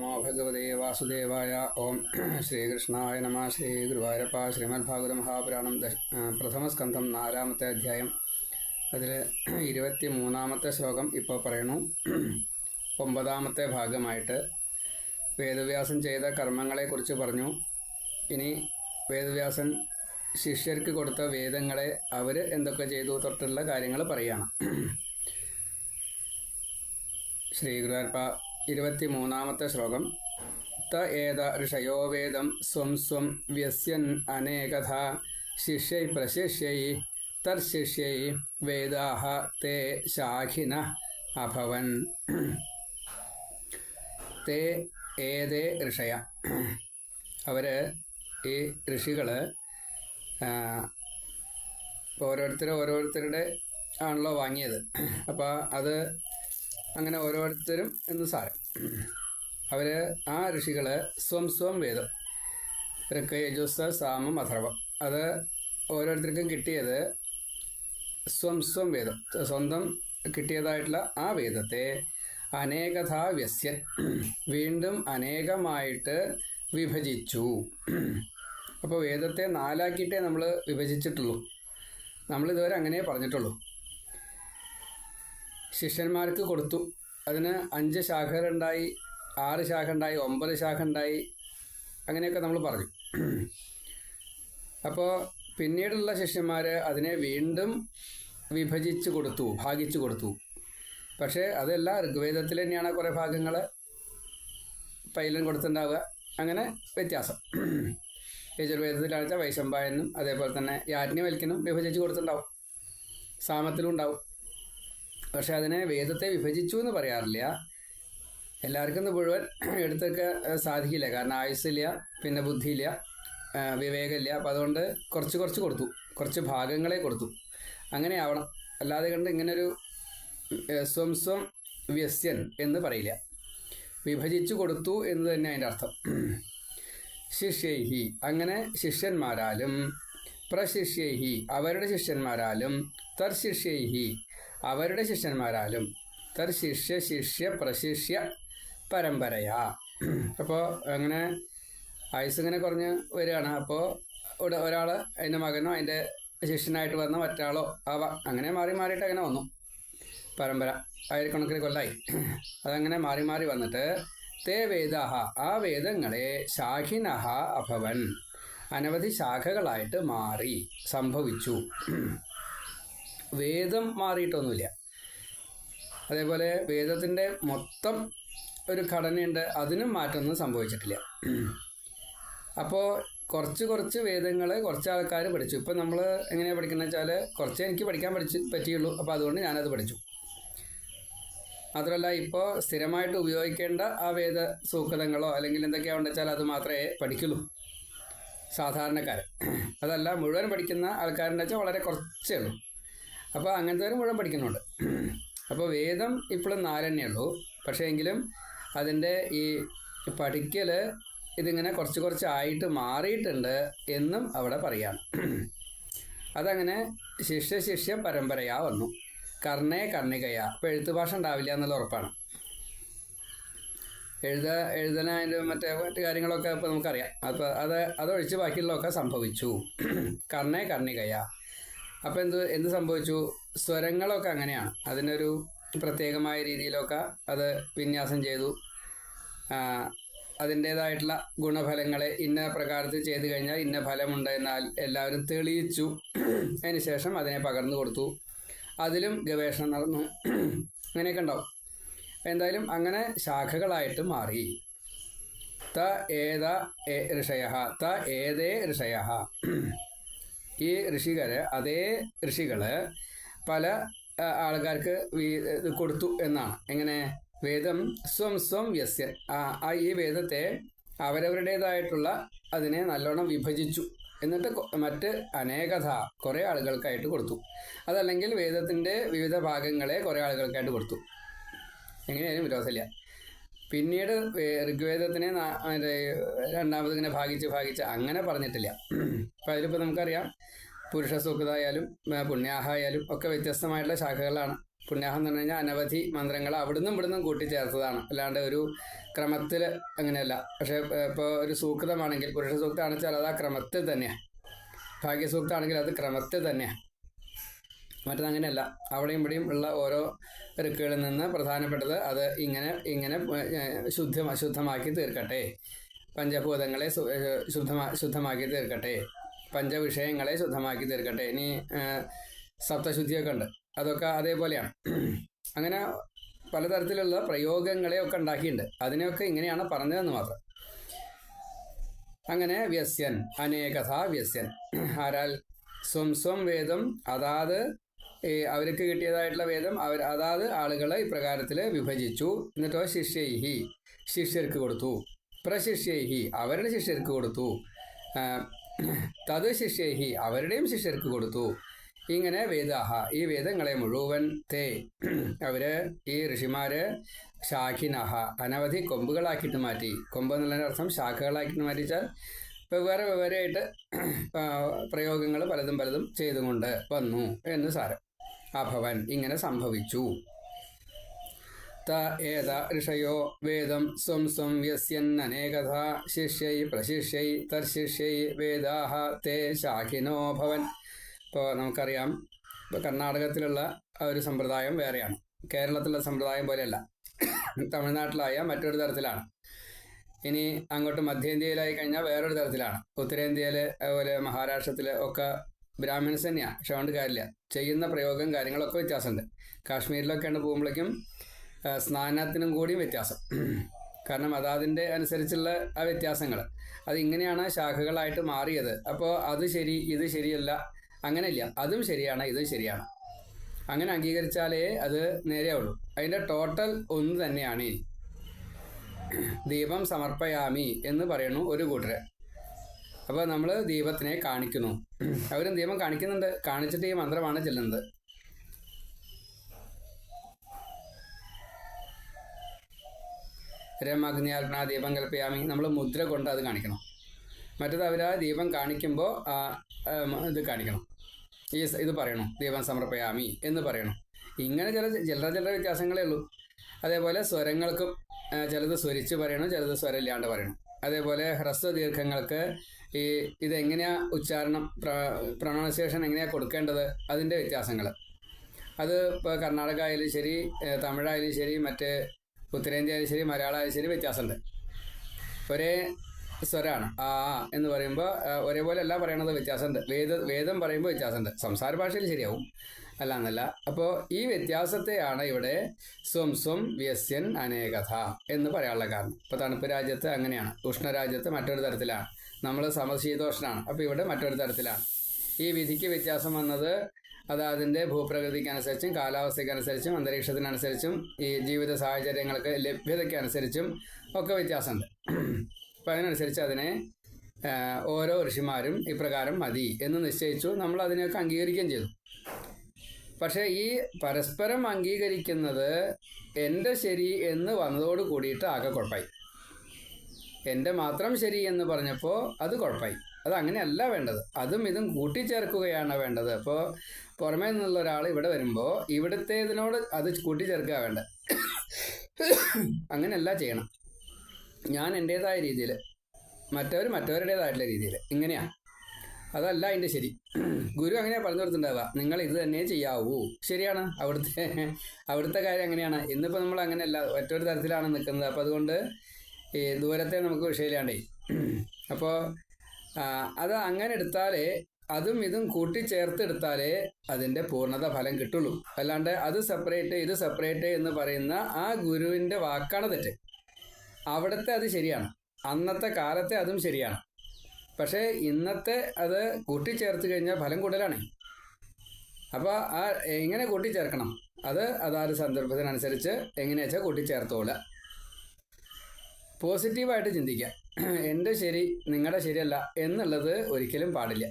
നമോ ഭഗവതേ വാസുദേവായ ഓം ശ്രീകൃഷ്ണായ നമ ശ്രീ ശ്രീമദ് ഭാഗവത മഹാപുരാണം ദശ പ്രഥമസ്കന്ധം നാലാമത്തെ അധ്യായം। അതിൽ ഇരുപത്തി മൂന്നാമത്തെ ശ്ലോകം ഇപ്പോൾ പറയണു ഒമ്പതാമത്തെ ഭാഗമായിട്ട് വേദവ്യാസൻ ചെയ്ത കർമ്മങ്ങളെക്കുറിച്ച് പറഞ്ഞു. ഇനി വേദവ്യാസൻ ശിഷ്യർക്ക് കൊടുത്ത വേദങ്ങളെ അവർ എന്തൊക്കെ ചെയ്തു തൊട്ടുള്ള കാര്യങ്ങൾ പറയുകയാണ് ശ്രീ ഗുരുവായൂരപ്പ ഇരുപത്തി മൂന്നാമത്തെ ശ്ലോകം. ത ഏത ഋഷയോ വേദം സ്വം സ്വം വ്യസ്യൻ അനേകഥ ശിഷ്യൈ പ്രശിഷ്യൈ തർശിഷ്യൈ വേദാഹ തേ ശാഖിന അഭവൻ. തേ ഏതേ ഋഷയ. അവർ ഈ ഋഷികൾ ഓരോരുത്തർ ഓരോരുത്തരുടെ ആണല്ലോ വാങ്ങിയത്. അപ്പോൾ അത് അങ്ങനെ ഓരോരുത്തരും എന്ന് സാരം. അവർ ആ ഋഷികൾ സ്വം സ്വം വേദം. ഋക്ക് യജുസ് സാമം അഥർവം. അത് ഓരോരുത്തർക്കും കിട്ടിയത് സ്വം സ്വം വേദം. സ്വന്തം കിട്ടിയതായിട്ടുള്ള ആ വേദത്തെ അനേകഥാ വ്യസ്യൻ. വീണ്ടും അനേകമായിട്ട് വിഭജിച്ചു. അപ്പോൾ വേദത്തെ നാലാക്കിയിട്ടേ നമ്മൾ വിഭജിച്ചിട്ടുള്ളൂ. നമ്മളിതുവരെ അങ്ങനെ പറഞ്ഞിട്ടുള്ളൂ. ശിഷ്യന്മാർക്ക് കൊടുത്തു. അതിന് അഞ്ച് ശാഖകളുണ്ടായി ആറ് ശാഖ ഉണ്ടായി ഒമ്പത് ശാഖ ഉണ്ടായി അങ്ങനെയൊക്കെ നമ്മൾ പറഞ്ഞു. അപ്പോൾ പിന്നീടുള്ള ശിഷ്യന്മാർ അതിനെ വീണ്ടും വിഭജിച്ച് കൊടുത്തു ഭാഗിച്ചു കൊടുത്തു. പക്ഷേ അതല്ല ഋഗ്വേദത്തിൽ തന്നെയാണ് കുറേ ഭാഗങ്ങൾ പൈലൻ കൊടുത്തിട്ടുണ്ടാവുക. അങ്ങനെ വ്യത്യാസം. യജുർവേദത്തിലാണെച്ചാൽ വൈശമ്പായനും അതേപോലെ തന്നെ യാജ്ഞവൽക്കനും വിഭജിച്ച് കൊടുത്തിട്ടുണ്ടാവും. സാമത്തിലും ഉണ്ടാവും. പക്ഷെ അതിനെ വേദത്തെ വിഭജിച്ചു എന്ന് പറയാറില്ല. എല്ലാവർക്കും മുഴുവൻ എടുത്തൊക്കെ സാധിക്കില്ല. കാരണം ആയുസ്സില്ല പിന്നെ ബുദ്ധിയില്ല വിവേകമില്ല. അപ്പം അതുകൊണ്ട് കുറച്ച് കുറച്ച് കൊടുത്തു. കുറച്ച് ഭാഗങ്ങളെ കൊടുത്തു. അങ്ങനെ ആവണം. അല്ലാതെ കണ്ട് ഇങ്ങനൊരു സ്വം സ്വം വ്യസ്യൻ എന്ന് പറയില്ല. വിഭജിച്ചു കൊടുത്തു എന്ന് തന്നെ അതിന്റെ അർത്ഥം. ശിഷ്യൈഹി. അങ്ങനെ ശിഷ്യന്മാരാലും പ്രശിഷ്യൈഹി. അവരുടെ ശിഷ്യന്മാരാലും തർശിഷ്യൈഹി. അവരുടെ ശിഷ്യന്മാരാലും തർ ശിഷ്യ ശിഷ്യ പ്രശിഷ്യ പരമ്പരയാ. അപ്പോൾ അങ്ങനെ ആയുസ് കുറഞ്ഞ് വരികയാണ്. അപ്പോൾ ഒരാൾ അതിന്റെ മകനോ അതിന്റെ ശിഷ്യനായിട്ട് വന്ന മറ്റാളോ ആവാം അങ്ങനെ മാറി മാറിയിട്ട് അങ്ങനെ വന്നു. പരമ്പര ആയിരക്കണക്കിന് കൊല്ലായി. അതങ്ങനെ മാറി മാറി വന്നിട്ട് തേ വേദാഹ ആ വേദങ്ങളെ ശാഖിനഹ അഭവൻ അനവധി ശാഖകളായിട്ട് മാറി സംഭവിച്ചു. വേദം മാറിയിട്ടൊന്നുമില്ല. അതേപോലെ വേദത്തിന്റെ മൊത്തം ഒരു ഘടനയുണ്ട്. അതിനും മാറ്റമൊന്നും സംഭവിച്ചിട്ടില്ല. അപ്പോൾ കുറച്ച് കുറച്ച് വേദങ്ങൾ കുറച്ച് ആൾക്കാർ പഠിച്ചു. ഇപ്പം നമ്മൾ എങ്ങനെയാണ് പഠിക്കുന്നത് വെച്ചാൽ കുറച്ചേ എനിക്ക് പഠിക്കാൻ പഠിച്ച് പറ്റിയുള്ളൂ. അപ്പോൾ അതുകൊണ്ട് ഞാനത് പഠിച്ചു. മാത്രമല്ല ഇപ്പോൾ സ്ഥിരമായിട്ട് ഉപയോഗിക്കേണ്ട ആ വേദ സൂക്തങ്ങളോ അല്ലെങ്കിൽ എന്തൊക്കെയാണെന്ന് വെച്ചാൽ അത് മാത്രമേ പഠിക്കുള്ളൂ. സാധാരണക്കാർ അതല്ല മുഴുവൻ പഠിക്കുന്ന ആൾക്കാരെന്ന് വെച്ചാൽ വളരെ കുറച്ചേ ഉള്ളൂ. അപ്പോൾ അങ്ങനത്തെ മുഴുവൻ പഠിക്കുന്നുണ്ട്. അപ്പോൾ വേദം ഇപ്പോഴും നാലെണ്ണേ ഉള്ളൂ. പക്ഷേ എങ്കിലും അതിന്റെ ഈ പഠിക്കൽ ഇതിങ്ങനെ കുറച്ച് കുറച്ചായിട്ട് മാറിയിട്ടുണ്ട് എന്നും അവിടെ പറയാം. അതങ്ങനെ ശിഷ്യ ശിഷ്യ പരമ്പരയാ വന്നു. കർണേ കർണികയ. അപ്പോൾ എഴുത്ത് ഭാഷ ഉണ്ടാവില്ല എന്നുള്ള ഉറപ്പാണ്. എഴുത എഴുതണതിന്റെ മറ്റേ മറ്റു കാര്യങ്ങളൊക്കെ ഇപ്പോൾ നമുക്കറിയാം. അപ്പോൾ അത് അതൊഴിച്ച് ബാക്കിയുള്ളതൊക്കെ സംഭവിച്ചു. കർണേ കർണികയാ. അപ്പോൾ എന്ത് എന്ത് സംഭവിച്ചു? സ്വരങ്ങളൊക്കെ അങ്ങനെയാണ്. അതിനൊരു പ്രത്യേകമായ രീതിയിലൊക്കെ അത് വിന്യാസം ചെയ്തു. അതിന്റേതായിട്ടുള്ള ഗുണഫലങ്ങളെ ഇന്ന പ്രകാരത്തിൽ ചെയ്തു കഴിഞ്ഞാൽ ഇന്ന ഫലമുണ്ട് എന്നാൽ എല്ലാവരും തെളിയിച്ചു. അതിന് ശേഷം അതിനെ പകർന്നു കൊടുത്തു. അതിലും ഗവേഷണം നടന്നു. അങ്ങനെയൊക്കെ ഉണ്ടാവും. എന്തായാലും അങ്ങനെ ശാഖകളായിട്ട് മാറി. ത ഏത ഋഷയ ത ഏതേ ഋഷയ ഈ ഋഷികര് അതേ ഋഷികൾ പല ആൾക്കാർക്ക് കൊടുത്തു എന്നാണ്. എങ്ങനെ? വേദം സ്വം സ്വം യസ്യ. ആ ഈ വേദത്തെ അവരവരുടേതായിട്ടുള്ള അതിനെ നല്ലോണം വിഭജിച്ചു. എന്നിട്ട് മറ്റ് അനേകഥ കുറേ ആളുകൾക്കായിട്ട് കൊടുത്തു. അതല്ലെങ്കിൽ വേദത്തിന്റെ വിവിധ ഭാഗങ്ങളെ കുറേ ആളുകൾക്കായിട്ട് കൊടുത്തു. എങ്ങനെയായാലും വിരോധമില്ല. പിന്നീട് ഋഗ്വേദത്തിനെ രണ്ടാമത് ഇങ്ങനെ ഭാഗിച്ച് ഭാഗിച്ച് അങ്ങനെ പറഞ്ഞിട്ടില്ല. അപ്പം അതിലിപ്പോൾ നമുക്കറിയാം. പുരുഷ സുഖതായാലും പുണ്യാഹായാലും ഒക്കെ വ്യത്യസ്തമായിട്ടുള്ള ശാഖകളാണ്. പുണ്യാഹം എന്ന് പറഞ്ഞു കഴിഞ്ഞാൽ അനവധി മന്ത്രങ്ങൾ അവിടുന്നും ഇവിടുന്നും കൂട്ടിച്ചേർത്തതാണ്. അല്ലാണ്ട് ഒരു ക്രമത്തിൽ അങ്ങനെയല്ല. പക്ഷേ ഇപ്പോൾ ഒരു സൂക്തമാണെങ്കിൽ പുരുഷ സൂക്തമാണെന്ന് വെച്ചാൽ അത് ആ ക്രമത്തിൽ തന്നെയാണ് ഭാഗ്യസൂക്തമാണെങ്കിൽ അത് ക്രമത്തിൽ തന്നെയാണ് മറ്റത് അങ്ങനെയല്ല അവിടെയും ഇവിടെയും ഉള്ള ഓരോ ഋക്കുകളിൽ നിന്ന് പ്രധാനപ്പെട്ടത് അത് ഇങ്ങനെ ഇങ്ങനെ ശുദ്ധ ശുദ്ധമാക്കി തീർക്കട്ടെ. പഞ്ചഭൂതങ്ങളെ ശുദ്ധമാ ശുദ്ധമാക്കി തീർക്കട്ടെ. പഞ്ചവിഷയങ്ങളെ ശുദ്ധമാക്കി തീർക്കട്ടെ. ഇനി സപ്തശുദ്ധിയൊക്കെ ഉണ്ട്. അതൊക്കെ അതേപോലെയാണ്. അങ്ങനെ പലതരത്തിലുള്ള പ്രയോഗങ്ങളെ ഒക്കെ ഉണ്ടാക്കിയിട്ടുണ്ട്. അതിനെയൊക്കെ ഇങ്ങനെയാണ് പറഞ്ഞതെന്ന് മാത്രം. അങ്ങനെ വ്യസ്യൻ അനേകഥ വ്യസ്യൻ. ആരാൽ സ്വം സ്വം വേദം അതാത് അവർക്ക് കിട്ടിയതായിട്ടുള്ള വേദം അവർ അതാത് ആളുകളെ ഇപ്രകാരത്തിൽ വിഭജിച്ചു. എന്നിട്ടോ ശിഷ്യൈഹി ശിഷ്യർക്ക് കൊടുത്തു. പ്രശിഷ്യൈഹി അവരുടെ ശിഷ്യർക്ക് കൊടുത്തു. തത് ശിഷ്യൈഹി അവരുടെയും ശിഷ്യർക്ക് കൊടുത്തു. ഇങ്ങനെ വേദാഹ ഈ വേദങ്ങളെ മുഴുവൻ തേ അവർ ഈ ഋഷിമാര് ശാഖിനഹ അനവധി കൊമ്പുകളാക്കിയിട്ട് മാറ്റി. കൊമ്പ് എന്നുള്ളതിന്റെ അർത്ഥം ശാഖകളാക്കിയിട്ട് മാറ്റിച്ചാൽ വെവ്വേറെ വെവ്വേറെയായിട്ട് പ്രയോഗങ്ങൾ പലതും പലതും ചെയ്തുകൊണ്ട് വന്നു എന്ന് സാരം. അഭവൻ ഇങ്ങനെ സംഭവിച്ചു. ത ഏത ഋഷയോ വേദം സ്വം സ്വം വ്യസ്യന്നനേകഥ ശിഷ്യൈ പ്രശിഷ്യൈ തർശിഷ്യൈ വേദാഹ തേ ശാഖിനോ ഭവൻ. ഇപ്പോൾ നമുക്കറിയാം ഇപ്പോൾ കർണാടകത്തിലുള്ള ഒരു സമ്പ്രദായം വേറെയാണ്. കേരളത്തിലുള്ള സമ്പ്രദായം പോലെയല്ല. തമിഴ്നാട്ടിലായ മറ്റൊരു തരത്തിലാണ്. ഇനി അങ്ങോട്ട് മധ്യേന്ത്യയിലായി കഴിഞ്ഞാൽ വേറൊരു തരത്തിലാണ്. ഉത്തരേന്ത്യയിൽ അതുപോലെ മഹാരാഷ്ട്രത്തിൽ ഒക്കെ ബ്രാഹ്മിൻസ് തന്നെയാണ് പക്ഷെ അതുകൊണ്ട് കാര്യമില്ല ചെയ്യുന്ന പ്രയോഗം കാര്യങ്ങളൊക്കെ വ്യത്യാസമുണ്ട്. കാശ്മീരിലൊക്കെയാണ് പോകുമ്പോഴേക്കും സ്നാനത്തിനും കൂടിയും വ്യത്യാസം. കാരണം അതാതിന്റെ അനുസരിച്ചുള്ള ആ വ്യത്യാസങ്ങൾ അത് ഇങ്ങനെയാണ് ശാഖകളായിട്ട് മാറിയത്. അപ്പോൾ അത് ശരി ഇത് ശരിയല്ല അങ്ങനെയല്ല. അതും ശരിയാണ് ഇതും ശരിയാണ്. അങ്ങനെ അംഗീകരിച്ചാലേ അത് നേരെയുള്ളൂ അതിന്റെ ടോട്ടൽ ഒന്ന് തന്നെയാണ് ദീപം സമർപ്പയാമി എന്ന് പറയുന്നു ഒരു കൂട്ടര്. അപ്പോൾ നമ്മൾ ദീപത്തിനെ കാണിക്കുന്നു. അവരും ദീപം കാണിക്കുന്നുണ്ട്. കാണിച്ചിട്ട് ഈ മന്ത്രമാണ് ചെല്ലുന്നത്. രമഗ്നിയാൽപ്പന ദീപം കൽപ്പിയാമി. നമ്മൾ മുദ്ര കൊണ്ട് അത് കാണിക്കണം. മറ്റത് അവർ ആ ദീപം കാണിക്കുമ്പോൾ ഇത് കാണിക്കണം. ഈ ഇത് പറയണം. ദീപം സമർപ്പയാമി എന്ന് പറയണം. ഇങ്ങനെ ചില ചില ചില്ലറ വ്യത്യാസങ്ങളേ ഉള്ളൂ. അതേപോലെ സ്വരങ്ങൾക്കും ചിലത് സ്വരിച്ച് പറയണം ചിലത് സ്വരമില്ലാണ്ട് പറയണം. അതേപോലെ ഹ്രസ്വ ദീർഘങ്ങൾക്ക് ഈ ഇതെങ്ങനെയാ ഉച്ചാരണം പ്ര പ്രൊണൗൺസിയേഷൻ എങ്ങനെയാണ് കൊടുക്കേണ്ടത് അതിന്റെ വ്യത്യാസങ്ങൾ. അത് ഇപ്പോൾ കർണാടക ആയാലും ശരി തമിഴായാലും ശരി മറ്റ് ഉത്തരേന്ത്യ ആയാലും ശരി മലയാളം ആയാലും ശരി വ്യത്യാസമുണ്ട്. ഒരേ സ്വരാണ് ആ ആ എന്ന് പറയുമ്പോൾ ഒരേപോലെ അല്ല പറയണത് വ്യത്യാസമുണ്ട്. വേദ വേദം പറയുമ്പോൾ വ്യത്യാസമുണ്ട്. സംസാര ഭാഷയിൽ ശരിയാവും. അല്ല എന്നല്ല അപ്പോൾ ഈ വ്യത്യാസത്തെയാണ് ഇവിടെ സ്വം സ്വം വ്യസ്യൻ അനേകഥ എന്ന് പറയാനുള്ള കാരണം. ഇപ്പോൾ തണുപ്പ് രാജ്യത്ത് അങ്ങനെയാണ്. ഉഷ്ണരാജ്യത്ത് മറ്റൊരു തരത്തിലാണ്. നമ്മൾ സമശീതോഷ്ണാണ് അപ്പോൾ ഇവിടെ മറ്റൊരു തരത്തിലാണ്. ഈ വിധിക്ക് വ്യത്യാസം വന്നത് അത് അതിന്റെ ഭൂപ്രകൃതിക്കനുസരിച്ചും കാലാവസ്ഥയ്ക്കനുസരിച്ചും അന്തരീക്ഷത്തിനനുസരിച്ചും ഈ ജീവിത സാഹചര്യങ്ങൾക്ക് ലഭ്യതയ്ക്കനുസരിച്ചും ഒക്കെ വ്യത്യാസമുണ്ട്. അപ്പം അതിനനുസരിച്ച് അതിനെ ഓരോ ഋഷിമാരും ഇപ്രകാരം മതി എന്ന് നിശ്ചയിച്ചു. നമ്മൾ അതിനെയൊക്കെ അംഗീകരിക്കുകയും ചെയ്തു. പക്ഷേ ഈ പരസ്പരം അംഗീകരിക്കുന്നത് എന്റെ ശരി എന്ന് വന്നതോട് കൂടിയിട്ട് ആകെ കുഴപ്പമായി എന്റെ മാത്രം ശരി എന്ന് പറഞ്ഞപ്പോൾ അത് കുഴപ്പമായി അത് അങ്ങനെയല്ല വേണ്ടത്. അതും ഇതും കൂട്ടിച്ചേർക്കുകയാണ് വേണ്ടത്. അപ്പോൾ പുറമേ നിന്നുള്ള ഒരാൾ ഇവിടെ വരുമ്പോൾ ഇവിടുത്തേതിനോട് അത് കൂട്ടിച്ചേർക്കുക വേണ്ട. അങ്ങനെയല്ല ചെയ്യണം. ഞാൻ എന്റേതായ രീതിയിൽ മറ്റവർ മറ്റവരുടേതായിട്ടുള്ള രീതിയിൽ ഇങ്ങനെയാണ് അതല്ല അതിന്റെ ശരി. ഗുരു അങ്ങനെ പറഞ്ഞു കൊടുത്തിട്ടുണ്ടാവുക. നിങ്ങൾ ഇത് തന്നെ ചെയ്യാവൂ. ശരിയാണ്. അവിടുത്തെ അവിടുത്തെ കാര്യം അങ്ങനെയാണ്. ഇന്നിപ്പോൾ നമ്മൾ അങ്ങനെയല്ല. മറ്റൊരു തരത്തിലാണ് നിൽക്കുന്നത്. അപ്പോൾ അതുകൊണ്ട് ഈ ദൂരത്തെ നമുക്ക് വിഷയമില്ലാണ്ടേ അപ്പോൾ അത് അങ്ങനെ എടുത്താലേ അതും ഇതും കൂട്ടിച്ചേർത്തെടുത്താലേ അതിന്റെ പൂർണത ഫലം കിട്ടുള്ളൂ. അല്ലാണ്ട് അത് സെപ്പറേറ്റ് ഇത് സെപ്പറേറ്റ് എന്ന് പറയുന്ന ആ ഗുരുവിന്റെ വാക്കാണ് തെറ്റ്. അവിടുത്തെ അത് ശരിയാണ്. അന്നത്തെ കാലത്തെ അതും ശരിയാണ്. പക്ഷേ ഇന്നത്തെ അത് കൂട്ടിച്ചേർത്ത് കഴിഞ്ഞാൽ ഫലം കൂടുതലാണ്. അപ്പോൾ ആ എങ്ങനെ കൂട്ടിച്ചേർക്കണം? അത് അതാത് സന്ദർഭത്തിനനുസരിച്ച് എങ്ങനെയാ വെച്ചാൽ കൂട്ടിച്ചേർത്തോളുക പോസിറ്റീവായിട്ട് ചിന്തിക്കുക എന്റെ ശരി നിങ്ങളുടെ ശരിയല്ല എന്നുള്ളത് ഒരിക്കലും പാടില്ല.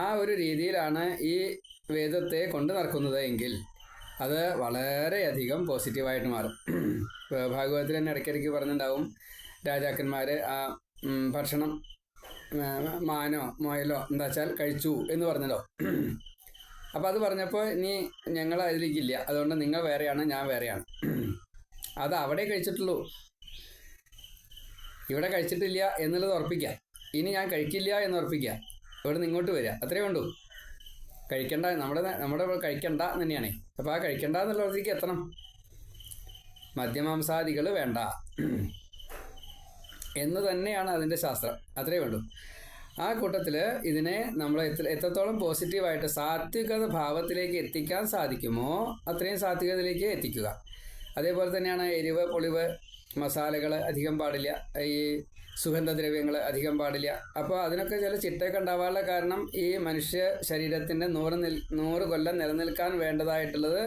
ആ ഒരു രീതിയിലാണ് ഈ വേദത്തെ കൊണ്ടു നടക്കുന്നത് എങ്കിൽ അത് വളരെയധികം പോസിറ്റീവായിട്ട് മാറും. ഭാഗവതത്തിൽ തന്നെ ഇടയ്ക്കിടയ്ക്ക് പറഞ്ഞിട്ടുണ്ടാവും രാജാക്കന്മാർ ആ ഭക്ഷണം മാനോ മുയലോ എന്താ വെച്ചാൽ കഴിച്ചു എന്ന് പറഞ്ഞല്ലോ. അപ്പോൾ അത് പറഞ്ഞപ്പോൾ നീ ഞങ്ങൾ അതിലേക്കില്ല അതുകൊണ്ട് നിങ്ങൾ വേറെയാണ് ഞാൻ വേറെയാണ്. അത് അവിടെ കഴിച്ചിട്ടുള്ളൂ. ഇവിടെ കഴിച്ചിട്ടില്ല എന്നുള്ളത് ഉറപ്പിക്കുക. ഇനി ഞാൻ കഴിക്കില്ല എന്ന് ഉറപ്പിക്കുക. ഇവിടെ ഇങ്ങോട്ട് വരിക. അത്രേ ഉള്ളൂ. കഴിക്കണ്ട നമ്മുടെ നമ്മുടെ കഴിക്കണ്ട തന്നെയാണ്. അപ്പോൾ ആ കഴിക്കണ്ട എന്നുള്ള എത്തണം. മദ്യമാംസാദികൾ വേണ്ട. എന്ന് തന്നെയാണ് അതിന്റെ ശാസ്ത്രം. അത്രയേ വേണ്ടൂ ആ കൂട്ടത്തിൽ ഇതിനെ നമ്മൾ എത്ര എത്രത്തോളം പോസിറ്റീവായിട്ട് സാത്വികത ഭാവത്തിലേക്ക് എത്തിക്കാൻ സാധിക്കുമോ അത്രയും സാത്വികതയിലേക്ക് എത്തിക്കുക. അതേപോലെ തന്നെയാണ് എരിവ് പൊളിവ് മസാലകൾ അധികം പാടില്ല. ഈ സുഗന്ധദ്രവ്യങ്ങൾ അധികം പാടില്ല. അപ്പോൾ അതിനൊക്കെ ചില ചിട്ടയൊക്കെ ഉണ്ടാവാനുള്ള കാരണം ഈ മനുഷ്യ ശരീരത്തിന്റെ നൂറ് നിൽ നൂറ് കൊല്ലം നിലനിൽക്കാൻ വേണ്ടതായിട്ടുള്ളത്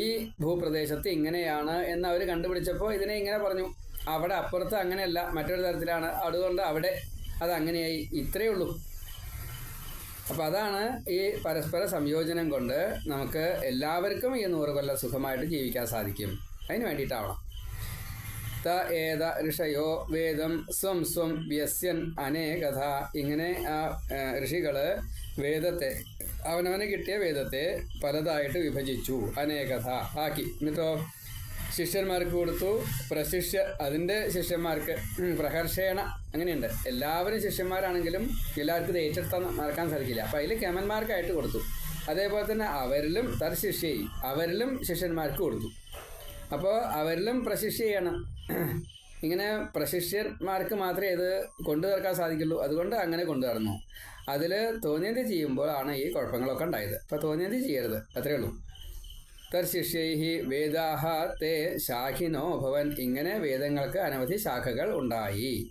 ഈ ഭൂപ്രദേശത്ത് ഇങ്ങനെയാണ് എന്ന് അവർ കണ്ടുപിടിച്ചപ്പോൾ ഇതിനെ ഇങ്ങനെ പറഞ്ഞു. അവിടെ അപ്പുറത്ത് അങ്ങനെയല്ല മറ്റൊരു തരത്തിലാണ്. അതുകൊണ്ട് അവിടെ അത് അങ്ങനെയായി. ഇത്രയേ ഉള്ളൂ. അപ്പോൾ അതാണ് ഈ പരസ്പര സംയോജനം കൊണ്ട് നമുക്ക് എല്ലാവർക്കും ഈ നൂറ് കൊല്ലം സുഖമായിട്ട് ജീവിക്കാൻ സാധിക്കും. അതിന് വേണ്ടിയിട്ടാവണം. ത ഏത ഋഷയോ വേദം സ്വം സ്വം വ്യസ്യൻ അനേകഥ. ഇങ്ങനെ ആ ഋഷികൾ വേദത്തെ അവനവന് കിട്ടിയ വേദത്തെ പലതായിട്ട് വിഭജിച്ചു. അനേകഥ ആക്കി. എന്നിട്ടോ? ശിഷ്യന്മാർക്ക് കൊടുത്തു. പ്രശിഷ്യ അതിന്റെ ശിഷ്യന്മാർക്ക് പ്രഹർഷേണ അങ്ങനെയുണ്ട്. എല്ലാവരും ശിഷ്യന്മാരാണെങ്കിലും എല്ലാവർക്കും ഇത് ഏറ്റെടുത്താൽ നടക്കാൻ സാധിക്കില്ല. അപ്പം അതിൽ കേമന്മാർക്കായിട്ട് കൊടുത്തു. അതേപോലെ തന്നെ അവരിലും തർശിഷ്യയി. അവരിലും ശിഷ്യന്മാർക്ക് കൊടുത്തു. അപ്പോൾ അവരിലും പ്രശിഷ്യ ചെയ്യണം ഇങ്ങനെ പ്രശിഷ്യന്മാർക്ക് മാത്രമേ ഇത് കൊണ്ടു തീർക്കാൻ സാധിക്കുള്ളൂ. അതുകൊണ്ട് അങ്ങനെ കൊണ്ടു നടന്നു. അതിൽ തോന്നിയത് ചെയ്യുമ്പോഴാണ് ഈ കുഴപ്പങ്ങളൊക്കെ ഉണ്ടായത്. അപ്പോൾ തോന്നിയത് ചെയ്യരുത്. അത്രേ ഉള്ളൂ. തർശിഷ്യൈ വേദാഹ തേ ശാഖിനോ ഭവൻ. ഇങ്ങനെ വേദങ്ങൾക്ക് അനവധി ശാഖകൾ ഉണ്ടായി.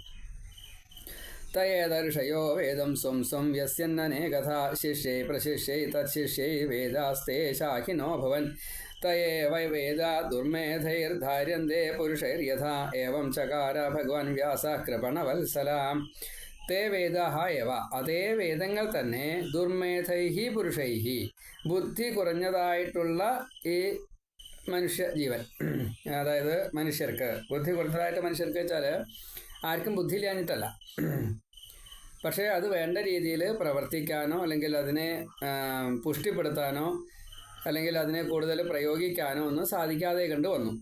തയേതർഷയോ വേദം സ്വം സ്വം യസ്യന്നനേ കഥ. ശിഷ്യൈ പ്രശിഷ്യൈ തത്ശിഷ്യൈ വേദാസ്തേ ശാഖിനോ ഭവൻ. തയേവ വേദ ദുർമേധൈർധാര്യന്തേ പുരുഷൈര്യഥാ ഏവം ചകാര ഭഗവാൻ വ്യാസ കൃപണവത്സലാം. തേ വേദാഹ എവ അതേ വേദങ്ങൾ തന്നെ ദുർമേധൈഹി പുരുഷൈഹി. ബുദ്ധി കുറഞ്ഞതായിട്ടുള്ള ഈ മനുഷ്യ ജീവൻ അതായത് മനുഷ്യർക്ക്. ബുദ്ധി കുറഞ്ഞതായിട്ട് മനുഷ്യർക്ക് വെച്ചാൽ ആർക്കും ബുദ്ധി ഇല്ലാഞ്ഞിട്ടല്ല. പക്ഷേ അത് വേണ്ട രീതിയിൽ പ്രവർത്തിക്കാനോ അല്ലെങ്കിൽ അതിനെ പുഷ്ടിപ്പെടുത്താനോ അല്ലെങ്കിൽ അതിനെ കൂടുതൽ പ്രയോഗിക്കാനോ ഒന്നും സാധിക്കാതെ കണ്ടു വന്നു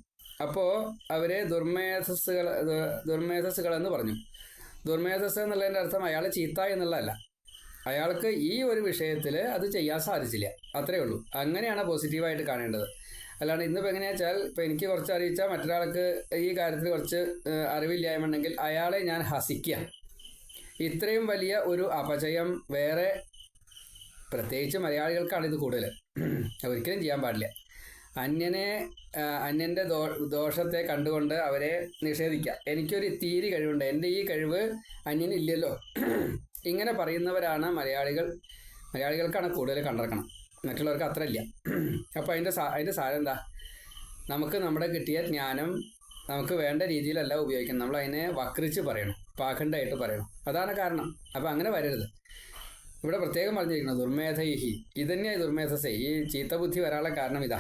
അപ്പോൾ അവരെ ദുർമേധസ്സുകൾ ദുർമേധസ്സുകളെന്ന് പറഞ്ഞു. ദുർമേധസ് എന്നുള്ളതിന്റെ അർത്ഥം അയാൾ ചീത്ത എന്നുള്ളതല്ല. അയാൾക്ക് ഈ ഒരു വിഷയത്തിൽ അത് ചെയ്യാൻ സാധിച്ചില്ല. അത്രേ ഉള്ളൂ. അങ്ങനെയാണ് പോസിറ്റീവായിട്ട് കാണേണ്ടത്. അല്ലാണ്ട് ഇന്നിപ്പോൾ എങ്ങനെയാ വെച്ചാൽ ഇപ്പോൾ എനിക്ക് കുറച്ച് അറിയിച്ചാൽ മറ്റൊരാൾക്ക് ഈ കാര്യത്തിൽ കുറച്ച് ഏഹ്, അറിവില്ലായ്മ ഉണ്ടെങ്കിൽ അയാളെ ഞാൻ ഹസിക്കുക ഇത്രയും വലിയ ഒരു അപചയം വേറെ പ്രത്യേകിച്ച് മലയാളികൾക്കാണ് ഇത് കൂടുതൽ ഒരിക്കലും ചെയ്യാൻ പാടില്ല. അന്യനെ അന്യന്റെ ദോഷത്തെ കണ്ടുകൊണ്ട് അവരെ നിഷേധിക്കാം. എനിക്കൊരു തീരി കഴിവുണ്ട്. എന്റെ ഈ കഴിവ് അന്യനില്ലല്ലോ. ഇങ്ങനെ പറയുന്നവരാണ് മലയാളികൾ. മലയാളികൾക്കാണ് കൂടുതൽ കണ്ടിറക്കണം. മറ്റുള്ളവർക്ക് അത്ര ഇല്ല. അപ്പോൾ അതിന്റെ സാ അതിന്റെ സാരം എന്താ? നമുക്ക് നമ്മുടെ കിട്ടിയ ജ്ഞാനം നമുക്ക് വേണ്ട രീതിയിലല്ല ഉപയോഗിക്കണം നമ്മൾ അതിനെ വക്രിച്ച് പറയണം. പാഖണ്ഡായിട്ട് പറയണം. അതാണ് കാരണം. അപ്പോൾ അങ്ങനെ വരരുത്. ഇവിടെ പ്രത്യേകം പറഞ്ഞിരിക്കുന്നത് ദുർമേധൈഹി. ഇതന്നെയായി ദുർമേധസേ. ഈ ചീത്തബുദ്ധി വരാനുള്ള കാരണം ഇതാ.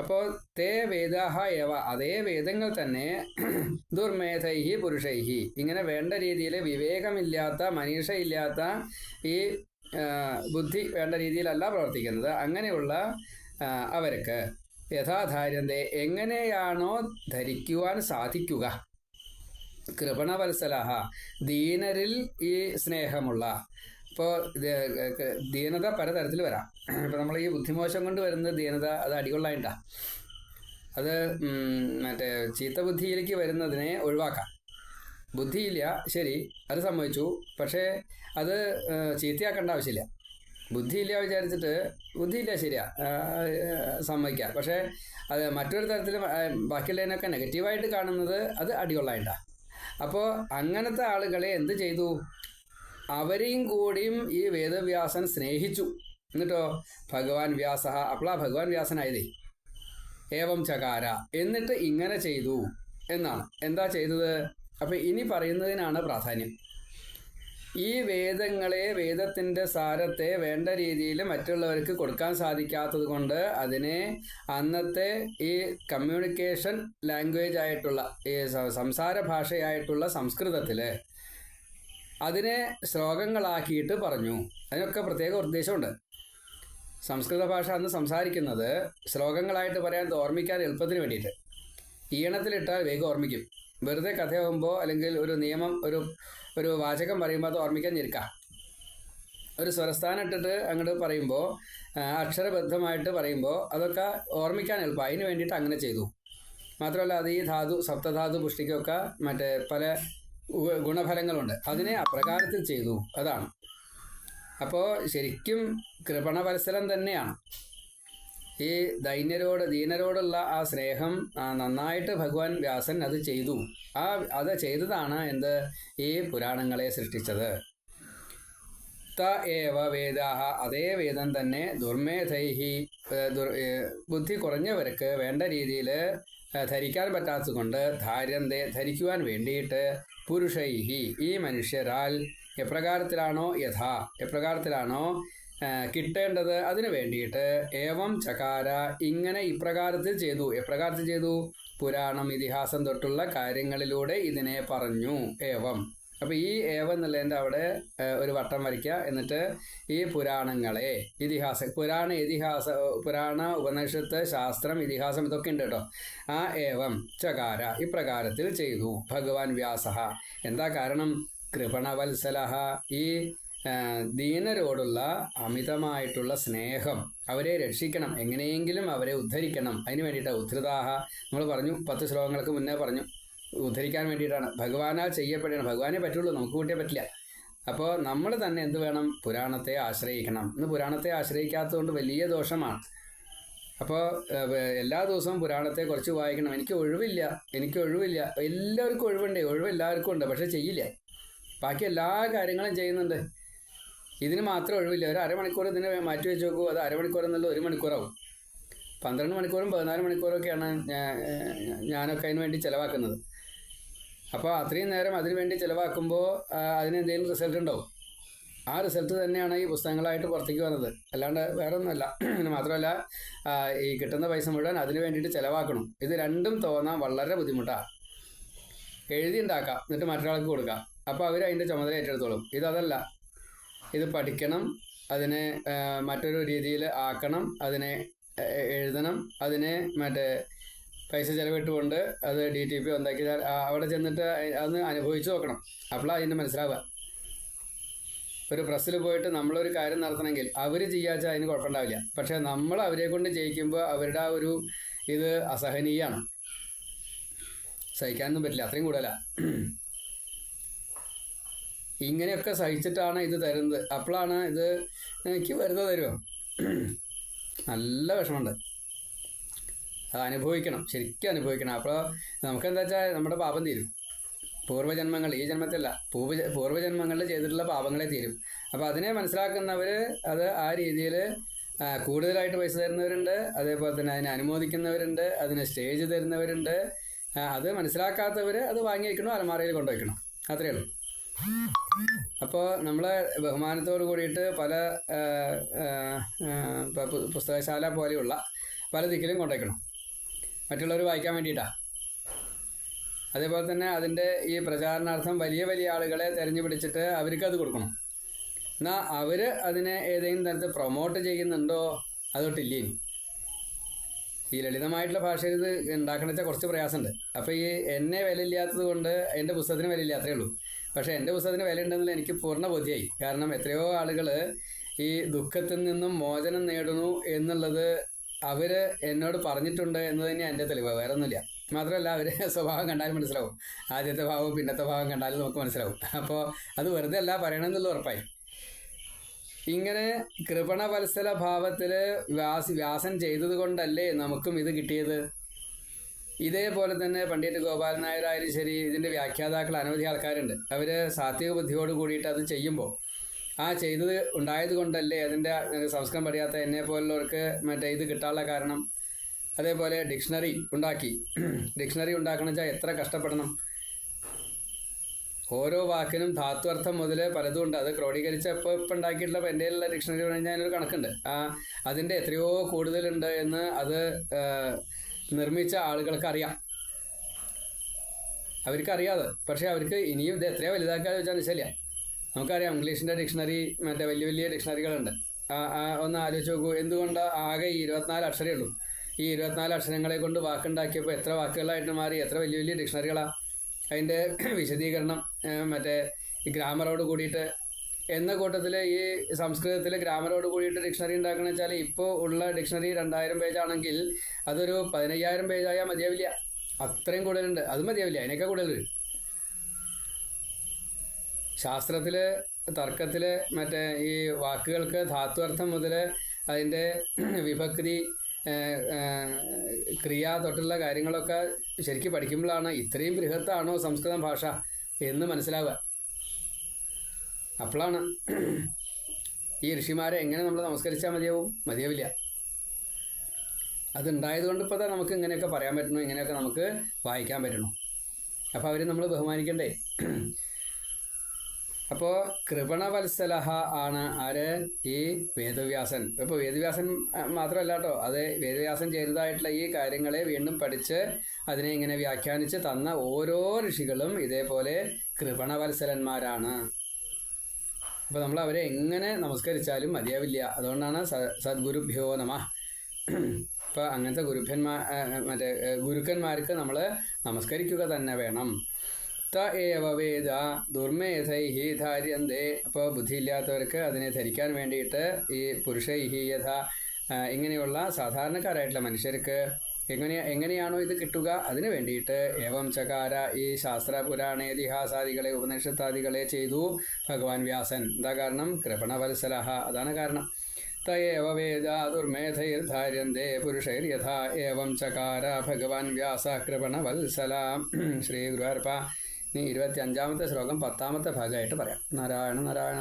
അപ്പോൾ തേ വേദാഹ ഏവ അതേ വേദങ്ങൾ തന്നെ ദുർമേധൈഹി പുരുഷൈഹി. ഇങ്ങനെ വേണ്ട രീതിയിൽ വിവേകമില്ലാത്ത മനീഷയില്ലാത്ത ഈ ബുദ്ധി വേണ്ട രീതിയിലല്ല പ്രവർത്തിക്കുന്നത്. അങ്ങനെയുള്ള അവർക്ക് യഥാധാര്യത്തെ എങ്ങനെയാണോ ധരിക്കുവാൻ സാധിക്കുക. കൃപണവത്സലഹ ദീനരിൽ ഈ സ്നേഹമുള്ള ഇപ്പോൾ ദീനത പലതരത്തിൽ വരാം. ഇപ്പോൾ നമ്മൾ ഈ ബുദ്ധിമോശം കൊണ്ട് വരുന്ന ദീനത അത് അടികൊള്ളായിട്ടാ അത് മറ്റേ ചീത്ത ബുദ്ധിയിലേക്ക് വരുന്നതിനെ ഒഴിവാക്കാം. ബുദ്ധിയില്ല ശരി അത് സംഭവിച്ചു പക്ഷേ അത് ചീത്തയാക്കേണ്ട ആവശ്യമില്ല. ബുദ്ധിയില്ല വിചാരിച്ചിട്ട് ബുദ്ധിയില്ല ശരിയാ സമ്മതിക്കാം. പക്ഷേ അത് മറ്റൊരു തരത്തിൽ ബാക്കിയുള്ളതിനൊക്കെ നെഗറ്റീവായിട്ട് കാണുന്നത് അത് അടികൊള്ളായിട്ടാ അപ്പോൾ അങ്ങനത്തെ ആളുകളെ എന്ത് ചെയ്തു? അവരെയും കൂടിയും ഈ വേദവ്യാസൻ സ്നേഹിച്ചു. എന്നിട്ടോ? ഭഗവാൻ വ്യാസ അപ്പോളാ ഭഗവാൻ വ്യാസനായതേ? ഏവം ചകാര എന്നിട്ട് ഇങ്ങനെ ചെയ്തു എന്നാണ്. എന്താ ചെയ്തത്? അപ്പൊ ഇനി പറയുന്നതിനാണ് പ്രാധാന്യം. ഈ വേദങ്ങളെ വേദത്തിന്റെ സാരത്തെ വേണ്ട രീതിയിൽ മറ്റുള്ളവർക്ക് കൊടുക്കാൻ സാധിക്കാത്തത് കൊണ്ട് അതിനെ അന്നത്തെ ഈ കമ്മ്യൂണിക്കേഷൻ ലാംഗ്വേജ് ആയിട്ടുള്ള ഈ സംസാര ഭാഷയായിട്ടുള്ള സംസ്കൃതത്തിൽ അതിനെ ശ്ലോകങ്ങളാക്കിയിട്ട് പറഞ്ഞു. അതിനൊക്കെ പ്രത്യേക ഉദ്ദേശമുണ്ട്. സംസ്കൃത ഭാഷ അന്ന് സംസാരിക്കുന്നത് ശ്ലോകങ്ങളായിട്ട് പറയാൻ ഓർമ്മിക്കാൻ എളുപ്പത്തിന് വേണ്ടിയിട്ട്. ഈണത്തിലിട്ടാൽ വേഗം ഓർമ്മിക്കും. വെറുതെ കഥയാകുമ്പോൾ അല്ലെങ്കിൽ ഒരു നിയമം ഒരു ഒരു വാചകം പറയുമ്പോൾ അത് ഓർമ്മിക്കാൻ ഞെരുക്കാം. ഒരു സ്വരസ്ഥാനം ഇട്ടിട്ട് അങ്ങോട്ട് പറയുമ്പോൾ അക്ഷരബദ്ധമായിട്ട് പറയുമ്പോൾ അതൊക്കെ ഓർമ്മിക്കാൻ എളുപ്പം. അതിന് വേണ്ടിയിട്ട് അങ്ങനെ ചെയ്തു. മാത്രമല്ല അത് ഈ ധാതു സപ്തധാതു പുഷ്ടിക്കൊക്കെ മറ്റേ പല ഗുണഫലങ്ങളുണ്ട്. അതിനെ അപ്രകാരത്തിൽ ചെയ്തു. അതാണ്. അപ്പോൾ ശരിക്കും കൃപണവത്സരം തന്നെയാണ്. ഈ ദൈന്യരോട് ദീനരോടുള്ള ആ സ്നേഹം നന്നായിട്ട് ഭഗവാൻ വ്യാസൻ അത് ചെയ്തു. ആ അത് ചെയ്തതാണ് എന്ത്? ഈ പുരാണങ്ങളെ സൃഷ്ടിച്ചത്. ത ഏവ വേദാഹ അതേ വേദം തന്നെ ദുർമേധൈഹി ദുർ- ബുദ്ധി കുറഞ്ഞവർക്ക് വേണ്ട രീതിയിൽ ധരിക്കാൻ പറ്റാത്തതുകൊണ്ട് ധാര്യന്തെ ധരിക്കുവാൻ വേണ്ടിയിട്ട് പുരുഷൈഹി ഈ മനുഷ്യരാൽ എപ്രകാരത്തിലാണോ യഥാ എപ്രകാരത്തിലാണോ കിട്ടേണ്ടത് അതിനു വേണ്ടിയിട്ട് ഏവം ചകാര ഇങ്ങനെ ഇപ്രകാരത്തിൽ ചെയ്തു. എപ്രകാരത്തിൽ ചെയ്തു? പുരാണം ഇതിഹാസം തൊട്ടുള്ള കാര്യങ്ങളിലൂടെ ഇതിനെ പറഞ്ഞു. ഏവം. അപ്പൊ ഈ ഏവ എന്നുള്ളതിന്റെ അവിടെ ഒരു വട്ടം വരയ്ക്കുക. എന്നിട്ട് ഈ പുരാണങ്ങളെ ഇതിഹാസ പുരാണ ഇതിഹാസ പുരാണ ഉപനിഷത്ത് ശാസ്ത്രം ഇതിഹാസം ഇതൊക്കെ ഉണ്ട് കേട്ടോ. ആ ഏവം ചകാര ഇപ്രകാരത്തിൽ ചെയ്തു. ഭഗവാൻ വ്യാസ എന്താ കാരണം? കൃപണവത്സലഹ. ഈ ദീനരോടുള്ള അമിതമായിട്ടുള്ള സ്നേഹം അവരെ രക്ഷിക്കണം. എങ്ങനെയെങ്കിലും അവരെ ഉദ്ധരിക്കണം. അതിന് വേണ്ടിയിട്ടാണ് ഉദ്ധൃതാഹ. നമ്മൾ പറഞ്ഞു പത്ത് ശ്ലോകങ്ങൾക്ക് മുന്നേ പറഞ്ഞു. ഉദ്ധരിക്കാൻ വേണ്ടിയിട്ടാണ്. ഭഗവാനാൽ ചെയ്യപ്പെടണം. ഭഗവാനെ പറ്റുള്ളൂ. നമുക്ക് കൂട്ടിയേ പറ്റില്ല. അപ്പോൾ നമ്മൾ തന്നെ എന്ത് വേണം? പുരാണത്തെ ആശ്രയിക്കണം. ഇന്ന് പുരാണത്തെ ആശ്രയിക്കാത്തതുകൊണ്ട് വലിയ ദോഷമാണ്. അപ്പോൾ എല്ലാ ദിവസവും പുരാണത്തെ കുറച്ച് വായിക്കണം. എനിക്ക് ഒഴിവില്ല. എനിക്ക് ഒഴിവില്ല. എല്ലാവർക്കും ഒഴിവുണ്ട്. ഒഴിവ് എല്ലാവർക്കും ഉണ്ട്. പക്ഷെ ചെയ്യില്ല. ബാക്കി എല്ലാ കാര്യങ്ങളും ചെയ്യുന്നുണ്ട്. ഇതിന് മാത്രം ഒഴിവില്ല. ഒരു അരമണിക്കൂർ ഇതിന് മാറ്റി വെച്ച് നോക്കൂ അത് അരമണിക്കൂർ എന്നുള്ള ഒരു മണിക്കൂറാവും. പന്ത്രണ്ട് മണിക്കൂറും പതിനാല് മണിക്കൂറൊക്കെയാണ് ഞാനൊക്കെ അതിന് വേണ്ടി ചിലവാക്കുന്നത്. അപ്പോൾ അത്രയും നേരം അതിന് വേണ്ടി ചിലവാക്കുമ്പോൾ അതിന് എന്തെങ്കിലും റിസൾട്ട് ഉണ്ടോ ആ റിസൾട്ട് തന്നെയാണ് ഈ പുസ്തകങ്ങളായിട്ട് പുറത്തേക്ക് വന്നത്. അല്ലാണ്ട് വേറെ ഒന്നുമല്ല മാത്രമല്ല ഈ കിട്ടുന്ന പൈസ മുഴുവൻ അതിന് വേണ്ടിയിട്ട് ചിലവാക്കണം. ഇത് രണ്ടും തോന്നാൻ വളരെ ബുദ്ധിമുട്ടാണ് എഴുതി ഉണ്ടാക്കാം. എന്നിട്ട് മറ്റൊരാൾക്ക് കൊടുക്കാം. അപ്പോൾ അവർ അതിന്റെ ചുമതല ഏറ്റെടുത്തോളും. ഇതല്ല ഇത് പഠിക്കണം അതിനെ മറ്റൊരു രീതിയിൽ ആക്കണം അതിനെ എഴുതണം അതിനെ മറ്റേ പൈസ ചിലവിട്ടുകൊണ്ട് അത് ഡി ടി പി ഉണ്ടാക്കി അവിടെ ചെന്നിട്ട് അതൊന്ന് അനുഭവിച്ച് നോക്കണം. അപ്പോഴാണ് അതിന്റെ മനസ്സിലാവുക. ഒരു പ്രസ്സിൽ പോയിട്ട് നമ്മളൊരു കാര്യം നടത്തണമെങ്കിൽ അവർ ചെയ്യാച്ച അതിന് കുഴപ്പമുണ്ടാവില്ല. പക്ഷേ നമ്മൾ അവരെ കൊണ്ട് ജയിക്കുമ്പോൾ അവരുടെ ആ ഒരു ഇത് അസഹനീയമാണ് സഹിക്കാനൊന്നും പറ്റില്ല. അത്രയും കൂടുതലാണ് ഇങ്ങനെയൊക്കെ സഹിച്ചിട്ടാണ് ഇത് തരുന്നത്. അപ്പോഴാണ് ഇത് എനിക്ക് വരുന്നത് തരുമോ നല്ല വിഷമമുണ്ട്. അത് അനുഭവിക്കണം ശരിക്കും അനുഭവിക്കണം. അപ്പോൾ നമുക്കെന്താ വെച്ചാൽ നമ്മുടെ പാപം തീരും. പൂർവജന്മങ്ങൾ ഈ ജന്മത്തിലല്ല പൂർവ പൂർവജന്മങ്ങളിൽ ചെയ്തിട്ടുള്ള പാപങ്ങളെ തീരും. അപ്പോൾ അതിനെ മനസ്സിലാക്കുന്നവർ അത് ആ രീതിയിൽ കൂടുതലായിട്ട് പൈസ തരുന്നവരുണ്ട് അതേപോലെ തന്നെ അതിനെ അനുമോദിക്കുന്നവരുണ്ട് അതിന് സ്റ്റേജ് തരുന്നവരുണ്ട്. അത് മനസ്സിലാക്കാത്തവർ അത് വാങ്ങി വയ്ക്കണം അലമാറയിൽ കൊണ്ടുവയ്ക്കണം അത്രയേ ഉള്ളൂ. അപ്പോൾ നമ്മൾ ബഹുമാനത്തോട് കൂടിയിട്ട് പല പുസ്തകശാല പോലെയുള്ള പല ദിക്കിലും കൊണ്ടുവയ്ക്കണം മറ്റുള്ളവർ വായിക്കാൻ വേണ്ടിയിട്ടാണ് അതേപോലെ തന്നെ അതിന്റെ ഈ പ്രചാരണാർത്ഥം വലിയ വലിയ ആളുകളെ തിരഞ്ഞു പിടിച്ചിട്ട് അവർക്ക് അത് കൊടുക്കണം. എന്നാൽ അവർ അതിനെ ഏതെങ്കിലും തരത്തിൽ പ്രൊമോട്ട് ചെയ്യുന്നുണ്ടോ അതൊട്ടില്ലേ ഈ ലളിതമായിട്ടുള്ള ഭാഷയിൽ ഇത് ഉണ്ടാക്കണ വെച്ചാൽ കുറച്ച് പ്രയാസമുണ്ട്. അപ്പോൾ ഈ എന്നെ വിലയില്ലാത്തത് കൊണ്ട് എന്റെ പുസ്തകത്തിന് വിലയില്ല ഉള്ളൂ. പക്ഷേ എന്റെ പുസ്തകത്തിന് വില ഉണ്ടെന്നുള്ള എനിക്ക് പൂർണ ബോധ്യമായി കാരണം എത്രയോ ആളുകൾ ഈ ദുഃഖത്തിൽ നിന്നും മോചനം നേടുന്നു എന്നുള്ളത് അവർ എന്നോട് പറഞ്ഞിട്ടുണ്ട് എന്ന് തന്നെയാണ് എന്റെ തെളിവ്. വേറെ ഒന്നുമില്ല മാത്രമല്ല അവരെ സ്വഭാവം കണ്ടാലും മനസ്സിലാവും. ആദ്യത്തെ ഭാവവും പിന്നത്തെ ഭാവം കണ്ടാലും നമുക്ക് മനസ്സിലാവും. അപ്പോൾ അത് വെറുതെ അല്ല പറയണമെന്നുള്ള ഉറപ്പായി. ഇങ്ങനെ കൃപണ വത്സല ഭാവത്തിൽ വ്യാസ് വ്യാസൻ ചെയ്തത് കൊണ്ടല്ലേ നമുക്കും ഇത് കിട്ടിയത്? ഇതേപോലെ തന്നെ പണ്ഡിറ്റ് ഗോപാലൻ നായരായാലും ശരി ഇതിന്റെ വ്യാഖ്യാതാക്കൾ അനവധി ആൾക്കാരുണ്ട്. അവർ സാത്വിക ബുദ്ധിയോട് കൂടിയിട്ട് അത് ചെയ്യുമ്പോൾ ആ ചെയ്തത് ഉണ്ടായത് കൊണ്ടല്ലേ അതിന്റെ സംസ്കൃതം പറയാത്ത എന്നെ പോലുള്ളവർക്ക് മറ്റേ ഇത് കിട്ടാനുള്ള കാരണം അതേപോലെ ഡിക്ഷണറി ഉണ്ടാക്കി. ഡിക്ഷണറി ഉണ്ടാക്കണം വെച്ചാൽ എത്ര കഷ്ടപ്പെടണം. ഓരോ വാക്കിനും ധാത്വർത്ഥം മുതൽ പലതും ഉണ്ട്. അത് ക്രോഡീകരിച്ച ഇപ്പോൾ ഇപ്പം ഉണ്ടാക്കിയിട്ടുള്ള എന്റെ ഉള്ള ഡിക്ഷണറി പറഞ്ഞാൽ അതിനൊരു കണക്കുണ്ട്. ആ അതിന്റെ എത്രയോ കൂടുതലുണ്ട് എന്ന് അത് നിർമ്മിച്ച ആളുകൾക്ക് അറിയാം അവർക്കറിയാതെ പക്ഷേ അവർക്ക് ഇനിയും ഇത് എത്രയോ വലുതാക്കാതെ വെച്ചാൽ ശരിയ നമുക്കറിയാം ഇംഗ്ലീഷിന്റെ ഡിക്ഷണറി മറ്റേ വലിയ വലിയ ഡിക്ഷണറികളുണ്ട്. ഒന്ന് ആലോചിച്ച് നോക്കൂ എന്തുകൊണ്ട് ആകെ ഇരുപത്തിനാല് അക്ഷരമേ ഉള്ളൂ? ഈ ഇരുപത്തിനാല് അക്ഷരങ്ങളെ കൊണ്ട് വാക്കുണ്ടാക്കിയപ്പോൾ എത്ര വാക്കുകളായിട്ട് മാറി എത്ര വലിയ വലിയ ഡിക്ഷണറികളാണ് അതിന്റെ വിശദീകരണം മറ്റേ ഈ ഗ്രാമറോട് കൂടിയിട്ട് എന്ന കൂട്ടത്തിൽ ഈ സംസ്കൃതത്തിലെ ഗ്രാമറോട് കൂടിയിട്ട് ഡിക്ഷണറി ഉണ്ടാക്കണം വെച്ചാൽ ഇപ്പോൾ ഉള്ള ഡിക്ഷണറി രണ്ടായിരം പേജാണെങ്കിൽ അതൊരു പതിനയ്യായിരം പേജായാൽ മതിയാവില്ല. അത്രയും കൂടുതലുണ്ട്. അത് മതിയാവില്ല. അതിനൊക്കെ കൂടുതൽ വരും ശാസ്ത്രത്തിൽ തർക്കത്തിൽ മറ്റേ ഈ വാക്കുകൾക്ക് ധാത്വർത്ഥം മുതൽ അതിന്റെ വിഭക്തി ക്രിയ തൊട്ടുള്ള കാര്യങ്ങളൊക്കെ ശരിക്കും പഠിക്കുമ്പോഴാണ് ഇത്രയും ബൃഹത്താണോ സംസ്കൃതം ഭാഷ എന്ന് മനസ്സിലാവുക. അപ്പോഴാണ് ഈ ഋഷിമാരെ എങ്ങനെ നമ്മൾ നമസ്കരിച്ചാൽ മതിയാവും? മതിയാവില്ല. അതുണ്ടായത് കൊണ്ട് ഇപ്പോൾ നമുക്ക് ഇങ്ങനെയൊക്കെ പറയാൻ പറ്റണോ ഇങ്ങനെയൊക്കെ നമുക്ക് വായിക്കാൻ പറ്റണോ അപ്പോൾ അവരെ നമ്മൾ ബഹുമാനിക്കണ്ടേ? അപ്പോൾ കൃപണവത്സലഹ ആണ് ആര്? ഈ വേദവ്യാസൻ. ഇപ്പോൾ വേദവ്യാസൻ മാത്രമല്ല കേട്ടോ അത് വേദവ്യാസൻ ചെയ്തതായിട്ടുള്ള ഈ കാര്യങ്ങളെ വീണ്ടും പഠിച്ച് അതിനെ ഇങ്ങനെ വ്യാഖ്യാനിച്ച് തന്ന ഓരോ ഋഷികളും ഇതേപോലെ കൃപണവത്സലന്മാരാണ്. അപ്പോൾ നമ്മൾ അവരെ എങ്ങനെ നമസ്കരിച്ചാലും മതിയാവില്ല. അതുകൊണ്ടാണ് സദ്ഗുരുഭ്യോ നമ. ഇപ്പോൾ അങ്ങനത്തെ ഗുരുഭന്മാർ മറ്റേ ഗുരുക്കന്മാർക്ക് നമ്മൾ നമസ്കരിക്കുക തന്നെ വേണം. ത ഏവ വേദ. ദുർമേധൈഹി ധാര്യന്തേ. ബുദ്ധിയില്ലാത്തവർക്ക് അതിനെ ധരിക്കാൻ വേണ്ടിയിട്ട് ഈ പുരുഷൈഹി യഥ ഇങ്ങനെയുള്ള സാധാരണക്കാരായിട്ടുള്ള മനുഷ്യർക്ക് എങ്ങനെ എങ്ങനെയാണോ ഇത് കിട്ടുക അതിനു വേണ്ടിയിട്ട് ഏവം ചകാര ഈ ശാസ്ത്ര പുരാണ ഇതിഹാസാദികളെ ഉപനിഷത്താദികളെ ചെയ്തു ഭഗവാൻ വ്യാസൻ. എന്താ കാരണം? കൃപണവത്സലഹ. അതാണ് കാരണം. തയേവ വേദ ദുർമേധൈർ ധാര്യന്തേ. പുരുഷൈർ യഥാ ഏവം ചകാര ഭഗവാൻ വ്യാസ കൃപണവത്സല. ശ്രീ ഗുരുവാർപ്പ ഇനി ഇരുപത്തി അഞ്ചാമത്തെ ശ്ലോകം പത്താമത്തെ ഭാഗമായിട്ട് പറയാം. നാരായണ നാരായണ